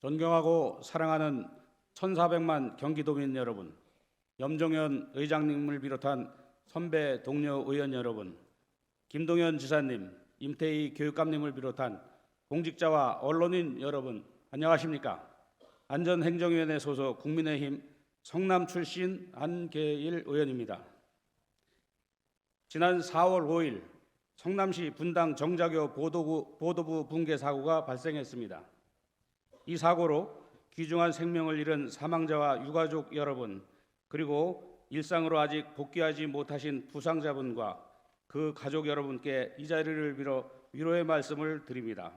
존경하고 사랑하는 1,400만 경기도민 여러분, 염종현 의장님을 비롯한 선배 동료 의원 여러분, 김동연 지사님, 임태희 교육감님을 비롯한 공직자와 언론인 여러분, 안녕하십니까? 안전행정위원회 소속 국민의힘 성남 출신 안계일 의원입니다. 지난 4월 5일 성남시 분당 정자교 보도부, 보도부 붕괴 사고가 발생했습니다. 이 사고로 귀중한 생명을 잃은 사망자와 유가족 여러분 그리고 일상으로 아직 복귀하지 못하신 부상자분과 그 가족 여러분께 이 자리를 빌어 위로의 말씀을 드립니다.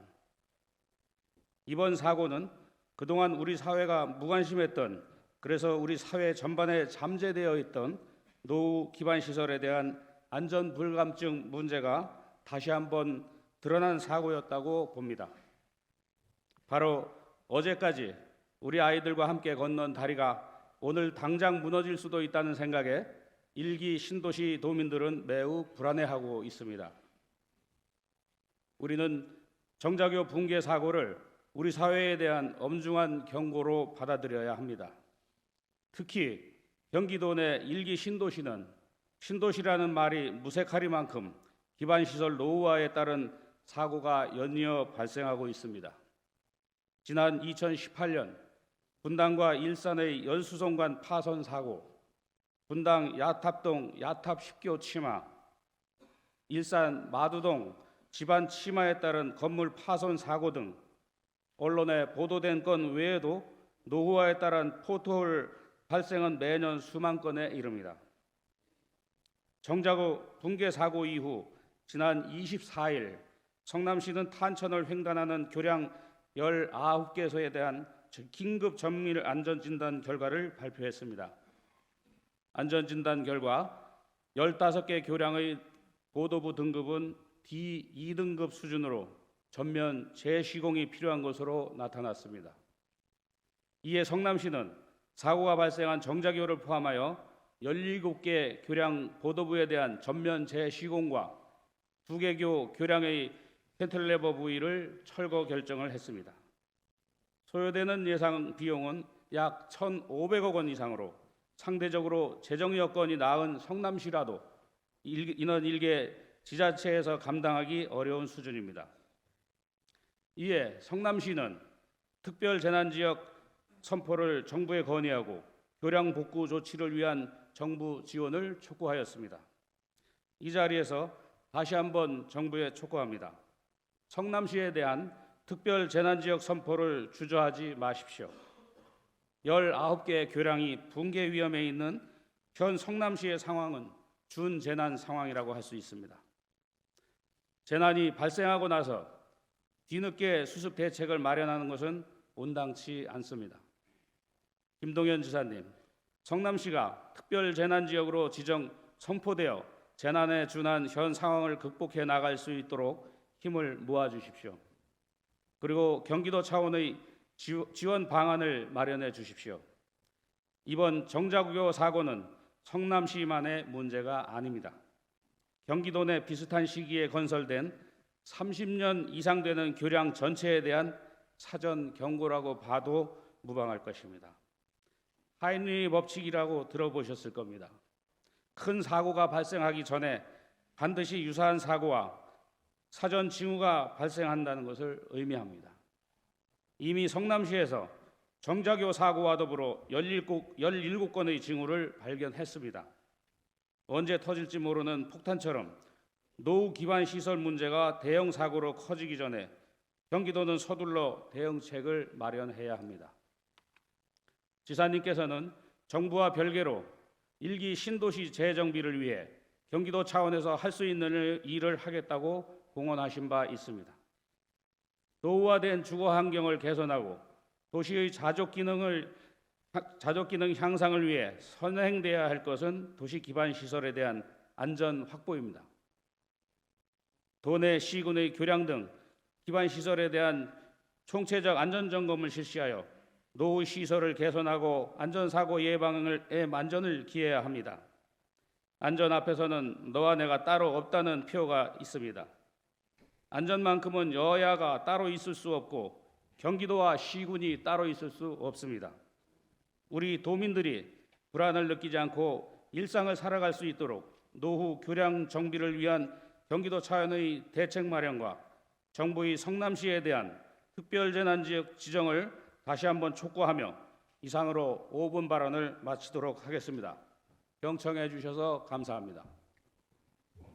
이번 사고는 그동안 우리 사회가 무관심했던 그래서 우리 사회 전반에 잠재되어 있던 노후 기반 시설에 대한 안전 불감증 문제가 다시 한번 드러난 사고였다고 봅니다. 바로 어제까지 우리 아이들과 함께 건넌 다리가 오늘 당장 무너질 수도 있다는 생각에 일기 신도시 도민들은 매우 불안해하고 있습니다. 우리는 정자교 붕괴 사고를 우리 사회에 대한 엄중한 경고로 받아들여야 합니다. 특히 경기도 내 일기 신도시는 신도시라는 말이 무색하리만큼 기반 시설 노후화에 따른 사고가 연이어 발생하고 있습니다. 지난 2018년 분당과 일산의 연수성관 파손 사고, 분당 야탑동 야탑 10교 치마, 일산 마두동 집안 치마에 따른 건물 파손 사고 등 언론에 보도된 건 외에도 노후화에 따른 포토홀 발생은 매년 수만 건에 이릅니다. 정자구 붕괴 사고 이후 지난 24일 성남시는 탄천을 횡단하는 교량 19개소에 대한 긴급 전밀 안전진단 결과를 발표했습니다. 안전진단 결과 15개 교량의 보도부 등급은 D2등급 수준으로 전면 재시공이 필요한 것으로 나타났습니다. 이에 성남시는 사고가 발생한 정자교를 포함하여 17개 교량 보도부에 대한 전면 재시공과 두개교 교량의 캔틀레버 부위를 철거 결정을 했습니다. 소요되는 예상 비용은 약 1,500억 원 이상으로 상대적으로 재정 여건이 나은 성남시라도 인원 일개 지자체에서 감당하기 어려운 수준입니다. 이에 성남시는 특별 재난 지역 선포를 정부에 건의하고 교량 복구 조치를 위한 정부 지원을 촉구하였습니다. 이 자리에서 다시 한번 정부에 촉구합니다. 성남시에 대한 특별 재난 지역 선포를 주저하지 마십시오. 19개 교량이 붕괴 위험에 있는 현 성남시의 상황은 준재난 상황이라고 할 수 있습니다. 재난이 발생하고 나서 뒤늦게 수습 대책을 마련하는 것은 온당치 않습니다. 김동연 지사님, 성남시가 특별 재난 지역으로 지정 선포되어 재난에 준한 현 상황을 극복해 나갈 수 있도록 힘을 모아 주십시오. 그리고 경기도 차원의 지원 방안을 마련해 주십시오. 이번 정자구교 사고는 성남시만의 문제가 아닙니다. 경기도 내 비슷한 시기에 건설된 30년 이상 되는 교량 전체에 대한 사전 경고라고 봐도 무방할 것입니다. 하인리 법칙이라고 들어보셨을 겁니다. 큰 사고가 발생하기 전에 반드시 유사한 사고와 사전 징후가 발생한다는 것을 의미합니다. 이미 성남시에서 정자교 사고와 더불어 17건의 징후를 발견했습니다. 언제 터질지 모르는 폭탄처럼 노후 기반 시설 문제가 대형 사고로 커지기 전에 경기도는 서둘러 대응책을 마련해야 합니다. 지사님께서는 정부와 별개로 일기 신도시 재정비를 위해 경기도 차원에서 할 수 있는 일을 하겠다고 공언하신 바 있습니다. 노후화된 주거 환경을 개선하고 도시의 자족 기능을 자족 기능 향상을 위해 선행돼야 할 것은 도시 기반 시설에 대한 안전 확보입니다. 도내 시군의 교량 등 기반 시설에 대한 총체적 안전 점검을 실시하여 노후 시설을 개선하고 안전 사고 예방을 만전을 기해야 합니다. 안전 앞에서는 너와 내가 따로 없다는 표가 있습니다. 안전만큼은 여야가 따로 있을 수 없고 경기도와 시군이 따로 있을 수 없습니다. 우리 도민들이 불안을 느끼지 않고 일상을 살아갈 수 있도록 노후 교량 정비를 위한 경기도 차원의 대책 마련과 정부의 성남시에 대한 특별재난지역 지정을 다시 한번 촉구하며 이상으로 5분 발언을 마치도록 하겠습니다. 경청해 주셔서 감사합니다.